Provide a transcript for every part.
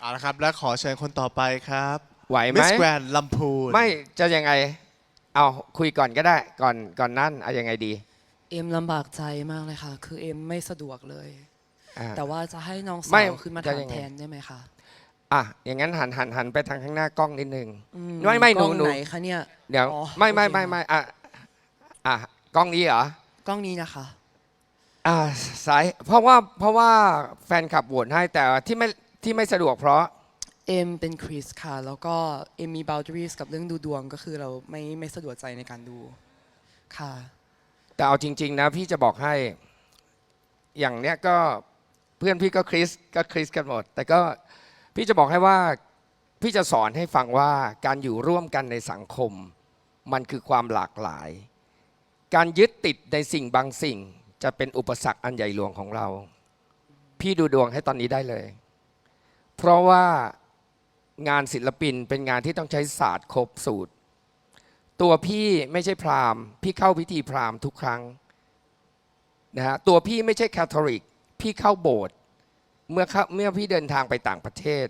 เอาละครับ และขอเชิญคนต่อไปครับไหวไหมมิสแกรนลำพูนไม่จะยังไง เอาคุยก่อนก็ได้ ก่อนก่อนนั่นเอายังไงดีเอ็มลำบากใจมากเลยค่ะ คือเอ็มไม่สะดวกเลย อ่า แต่ว่าจะให้น้องไม่สาวขึ้นมาจะถามยังไง แทนได้ไหมคะอะอย่างนั้นหันหันหันไปทางข้างหน้ากล้องนิดนึง อืไม่ไม่หนูกล้องหนู ไหนคะเนี่ย เดี๋ยวอ๋อไม่ไม่โอเค ไม่ไม่อะอะกล้องนี้เหรอกล้องนี้นะคะ อ่าสายเพราะว่าเพราะว่าแฟนคลับโหวตให้แต่ที่ไม่ ที่ไม่สะดวกเพราะ เอ็มเป็นคริสค่ะ แล้วก็เอ็มมี boundaries กับเรื่องดูดวงก็คือเราไม่ไม่สะดวกใจในการดูค่ะ แต่เอาจริง ๆ นะ พี่จะบอกให้อย่างเนี้ยก็เพื่อนพี่ก็คริสก็คริสกันหมด แต่ก็พี่จะบอกให้ว่าพี่จะสอนให้ฟังว่าการอยู่ร่วมกันในสังคม มันคือความหลากหลาย การยึดติดในสิ่งบางสิ่ง จะเป็นอุปสรรคอันใหญ่หลวงของเรา พี่ดูดวงให้ตอนนี้ได้เลย เพราะว่างานศิลปินเป็นงานที่ต้องใช้ศาสตร์ครบสูตร ตัวพี่ไม่ใช่พราหมณ์ พี่เข้าพิธีพราหมณ์ทุกครั้งนะฮะตัวพี่ไม่ใช่แคทอลิก พี่เข้าโบสถ์เมื่อเมื่อพี่เดินทางไปต่างประเทศ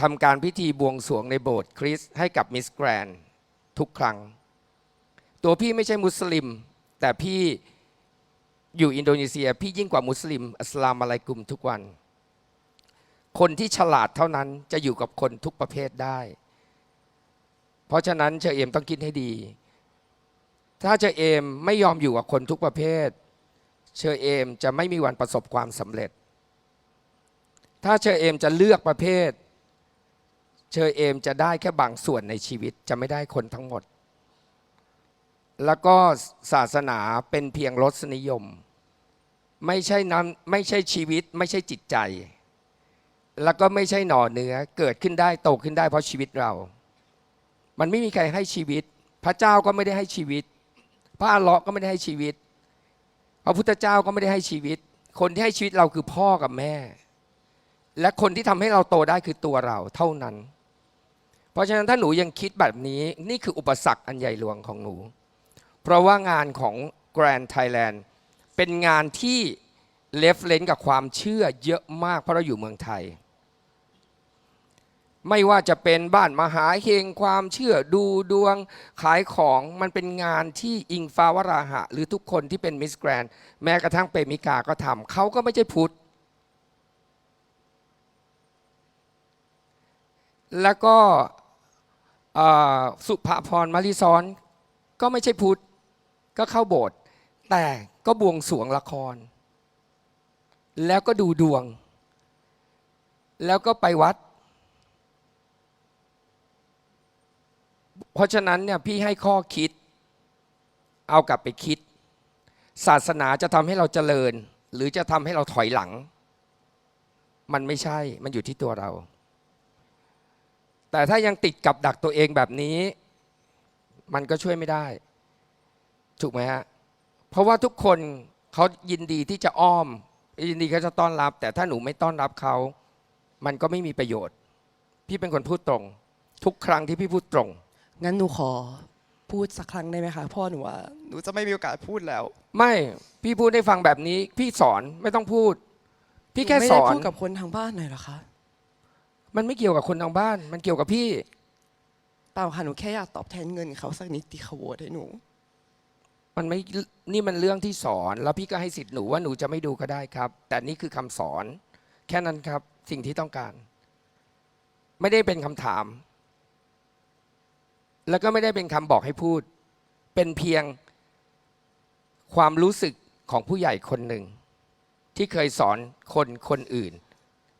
ทำการพิธีบวงสรวงในโบสถ์คริสต์ให้กับมิสแกรนทุกครั้ง ตัวพี่ไม่ใช่มุสลิม แต่พี่อยู่อินโดนีเซีย พี่ยิ่งกว่ามุสลิมอัสลามอะลัยกุมทุกวัน คนที่ฉลาดเท่านั้นจะอยู่กับคนทุกประเภทได้ เพราะฉะนั้นเชอเอมต้องคิดให้ดี ถ้าเชอเอมไม่ยอมอยู่กับคนทุกประเภท เชอเอมจะไม่มีวันประสบความสำเร็จ ถ้าเชอเอมจะเลือกประเภท เชอเอมจะได้แค่บางส่วนในชีวิตจะไม่ได้คนทั้งหมด แล้วก็ศาสนาเป็นเพียงรสนิยม ไม่ใช่น้ำไม่ใช่ชีวิตไม่ใช่จิตใจ แล้วก็ไม่ใช่หน่อเนื้อเกิดขึ้นได้โตขึ้นได้เพราะชีวิตเรา มันไม่มีใครให้ชีวิต พระเจ้าก็ไม่ได้ให้ชีวิต พระอัลเลาะห์ก็ไม่ได้ให้ชีวิต พระพุทธเจ้าก็ไม่ได้ให้ชีวิต คนที่ให้ชีวิตเราคือพ่อกับแม่ และคนที่ทำให้เราโตได้คือตัวเราเท่านั้น เพราะฉะนั้นถ้าหนูยังคิดแบบนี้นี่คืออุปสรรคอันใหญ่หลวงของหนู เพราะว่างานของ Grand Thailand เป็นงานที่เลฟเลนกับความเชื่อเยอะมากเพราะเราอยู่เมืองไทย ไม่ว่าจะเป็นบ้านมหาเฮงความเชื่อดูดวงขายของมันเป็นงานที่อิงฟ้าวราหะ หรือทุกคนที่เป็นมิสแกรนแม้กระทั่งเปมิกาก็ทำเขาก็ไม่ใช่พุทธแล้วก็สุภาพรมาริซ้อนก็ไม่ใช่พุทธก็เข้าโบสถ์แต่ก็บวงสวงละคร แล้วก็ดูดวง แล้วก็ไปวัด เพราะฉะนั้นเนี่ยพี่ให้ข้อคิด เอากลับไปคิด ศาสนาจะทำให้เราเจริญ หรือจะทำให้เราถอยหลัง มันไม่ใช่มันอยู่ที่ตัวเรา แต่ถ้ายังติดกับดักตัวเองแบบนี้ มันก็ช่วยไม่ได้ ถูกไหมฮะเพราะว่าทุกคนเขายินดีที่จะอ้อม ยินดีเขาจะต้อนรับ แต่ถ้าหนูไม่ต้อนรับเขา มันก็ไม่มีประโยชน์ พี่เป็นคนพูดตรง ทุกครั้งที่พี่พูดตรง งั้นหนูขอพูดสักครั้งได้ไหมคะเพ่อหนูว่าหนูจะไม่มีโอกาสพูดแล้วไม่พี่พูดให้ฟังแบบนี้ พี่สอนไม่ต้องพูด พี่แค่หนูไม่สได้อนพูดกับคนทางบ้านหน่อยเหรอคะมันไม่เกี่ยวกับคนทางบ้าน มันเกี่ยวกับพี่ เปล่าค่ะหนูแค่อยากตอบแทนเงินเขาสักนิดที่เขาโหวตให้หนู มันไม่นี่มันเรื่องที่สอน แล้วพี่ก็ให้สิทธิ์หนูว่าหนูจะไม่ดูก็ได้ครับ แต่นี่คือคำสอน แค่นั้นครับสิ่งที่ต้องการ ไม่ได้เป็นคำถาม แล้วก็ไม่ได้เป็นคำบอกให้พูด เป็นเพียงความรู้สึกของผู้ใหญ่คนหนึ่ง ที่เคยสอนคนคนอื่น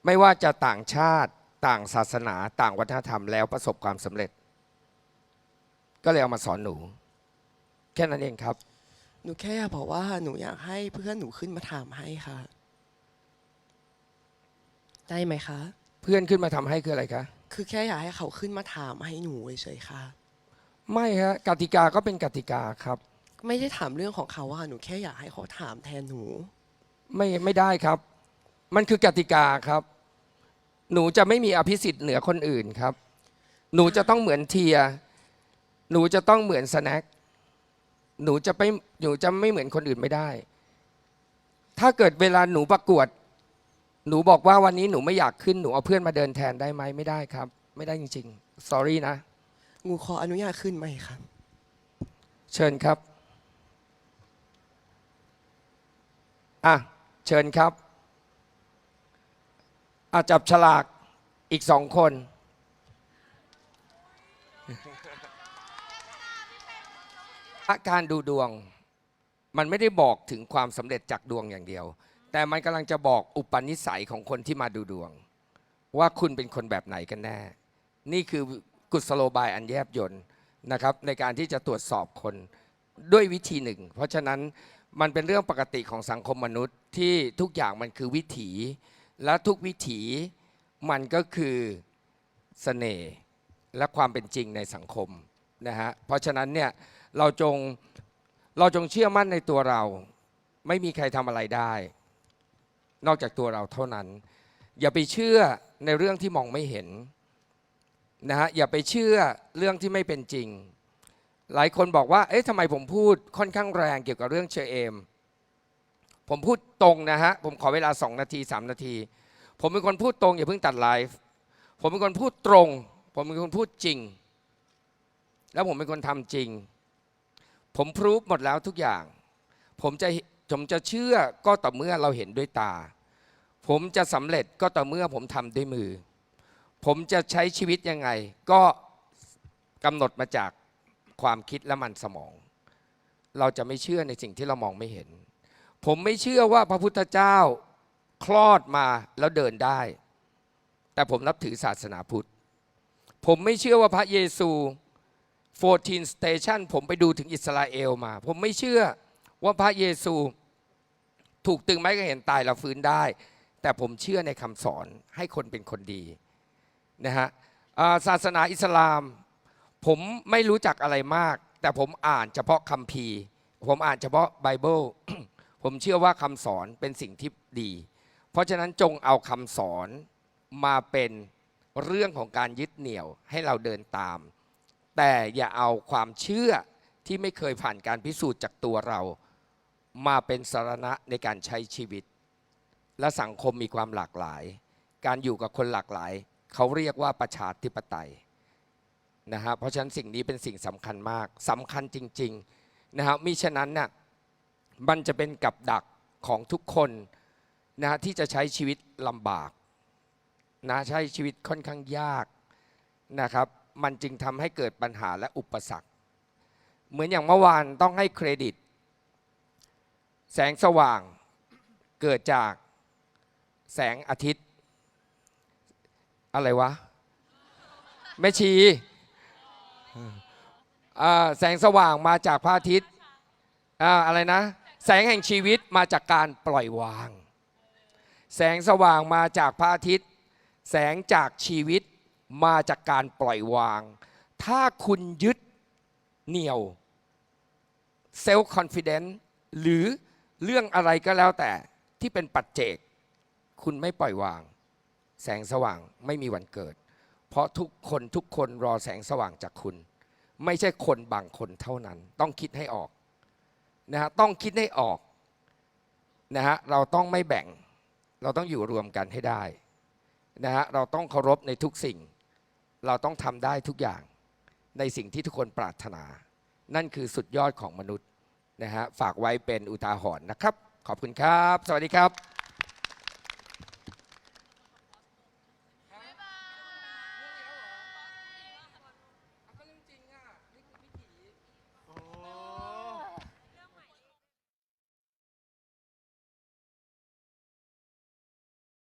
ไม่ว่าจะต่างชาติต่างศาสนาต่างวัฒนธรรมแล้วประสบความสำเร็จ ก็เลยเอามาสอนหนู แค่นั้นเองครับ หนูแค่อยากบอกว่าหนูอยากให้เพื่อนหนูขึ้นมาถามให้ค่ะ ได้ไหมคะ เพื่อนขึ้นมาทำให้คืออะไรคะ คือแค่อยากให้เขาขึ้นมาถามให้หนูเฉยๆค่ะ ไม่ฮะกติกาก็เป็นกติกาครับ ไม่ได้ถามเรื่องของเขาว่าหนูแค่อยากให้เขาถามแทนหนู ไม่ไม่ได้ครับ มันคือกติกาครับ หนูจะไม่มีอภิสิทธิ์เหนือคนอื่นครับ หนูจะต้องเหมือนเทีย หนูจะต้องเหมือนสแน็คหนูจะไปหนูจะไม่เหมือนคนอื่นไม่ได้ ถ้าเกิดเวลาหนูประกวด หนูบอกว่าวันนี้หนูไม่อยากขึ้นหนูเอาเพื่อนมาเดินแทนได้ไหมไม่ได้ครับ ไม่ได้จริงๆ sorry นะ งูขออนุญาตขึ้นไหมครับ เชิญครับ อะ เชิญครับอะจับฉลากอีกสองคน อาการดูดวง มันไม่ได้บอกถึงความสำเร็จจากดวงอย่างเดียว แต่มันกำลังจะบอกอุปนิสัยของคนที่มาดูดวง ว่าคุณเป็นคนแบบไหนกันแน่ นี่คือ กุศโลบายอันแยบยนต์นะครับในการที่จะตรวจสอบคนด้วยวิธีหนึ่ง เพราะฉะนั้นมันเป็นเรื่องปกติของสังคมมนุษย์ที่ทุกอย่างมันคือวิถี และทุกวิถีมันก็คือเสน่ห์และความเป็นจริงในสังคมนะฮะเพราะฉะนั้นเนี่ยเราจงเราจงเชื่อมั่นในตัวเรา ไม่มีใครทำอะไรได้ นอกจากตัวเราเท่านั้น อย่าไปเชื่อในเรื่องที่มองไม่เห็น นะฮะอย่าไปเชื่อเรื่องที่ไม่เป็นจริง หลายคนบอกว่าเอ๊ะทำไมผมพูดค่อนข้างแรงเกี่ยวกับเรื่องเชอเอม ผมพูดตรงนะฮะผมขอเวลา 2 นาที 3 นาที ผมเป็นคนพูดตรงอย่าเพิ่งตัดไลฟ์ผมเป็นคนพูดตรง ผมเป็นคนพูดจริง แล้วผมเป็นคนทำจริง ผมพรูฟหมดแล้วทุกอย่าง ผมจะผมจะเชื่อก็ต่อเมื่อเราเห็นด้วยตา ผมจะสำเร็จก็ต่อเมื่อผมทำด้วยมือ ผมจะใช้ชีวิตยังไง ก็กำหนดมาจากความคิดและมันสมอง เราจะไม่เชื่อในสิ่งที่เรามองไม่เห็น ผมไม่เชื่อว่าพระพุทธเจ้าคลอดมาแล้วเดินได้ แต่ผมนับถือศาสนาพุทธ ผมไม่เชื่อว่าพระเยซู 14 Station ผมไปดูถึงอิสราเอลมา ผมไม่เชื่อว่าพระเยซูถูกตึงไม้กางเขนตายแล้วฟื้นได้ แต่ผมเชื่อในคำสอนให้คนเป็นคนดี นะฮะาศาสนาอิสลาม ผมไม่รู้จักอะไรมาก แต่ผมอ่านเฉพาะคัมภีร์ ผมอ่านเฉพาะไบเบิลผมเชื่อว่าคำสอนเป็นสิ่งที่ดี เพราะฉะนั้นจงเอาคำสอนมาเป็นเรื่องของการยึดเหนี่ยวให้เราเดินตาม แต่อย่าเอาความเชื่อที่ไม่เคยผ่านการพิสูจน์จากตัวเรา มาเป็นสารณะในการใช้ชีวิต และสังคมมีความหลากหลาย การอยู่กับคนหลากหลาย เขาเรียกว่าประชาธิปไตยนะฮะเพราะฉะนั้นสิ่งนี้เป็นสิ่งสำคัญมากสำคัญจริงๆนะฮะมิฉะนั้นน่ะมันจะเป็นกับดักของทุกคนนะฮะที่จะใช้ชีวิตลำบากนะใช้ชีวิตค่อนข้างยากนะครับ มันจึงทำให้เกิดปัญหาและอุปสรรค เหมือนอย่างเมื่อวานต้องให้เครดิต แสงสว่างเกิดจากแสงอาทิตย์ อะไรวะแม่ชีแสงสว่างมาจากพระอาทิตย์อะไรนะ แสงแห่งชีวิตมาจากการปล่อยวาง แสงสว่างมาจากพระอาทิตย์ แสงจากชีวิตมาจากการปล่อยวาง ถ้าคุณยึดเหนี่ยวเซลล์คอนฟิ dence หรือเรื่องอะไรก็แล้วแต่ที่เป็นปัจเจก คุณไม่ปล่อยวาง แสงสว่างไม่มีวันเกิด เพราะทุกคนทุกคนรอแสงสว่างจากคุณ ไม่ใช่คนบางคนเท่านั้น ต้องคิดให้ออกนะฮะต้องคิดให้ออกนะฮะเราต้องไม่แบ่ง เราต้องอยู่รวมกันให้ได้นะฮะเราต้องเคารพในทุกสิ่ง เราต้องทำได้ทุกอย่างในสิ่งที่ทุกคนปรารถนา นั่นคือสุดยอดของมนุษย์นะฮะฝากไว้เป็นอุทาหรณ์นะครับ ขอบคุณครับ สวัสดีครับ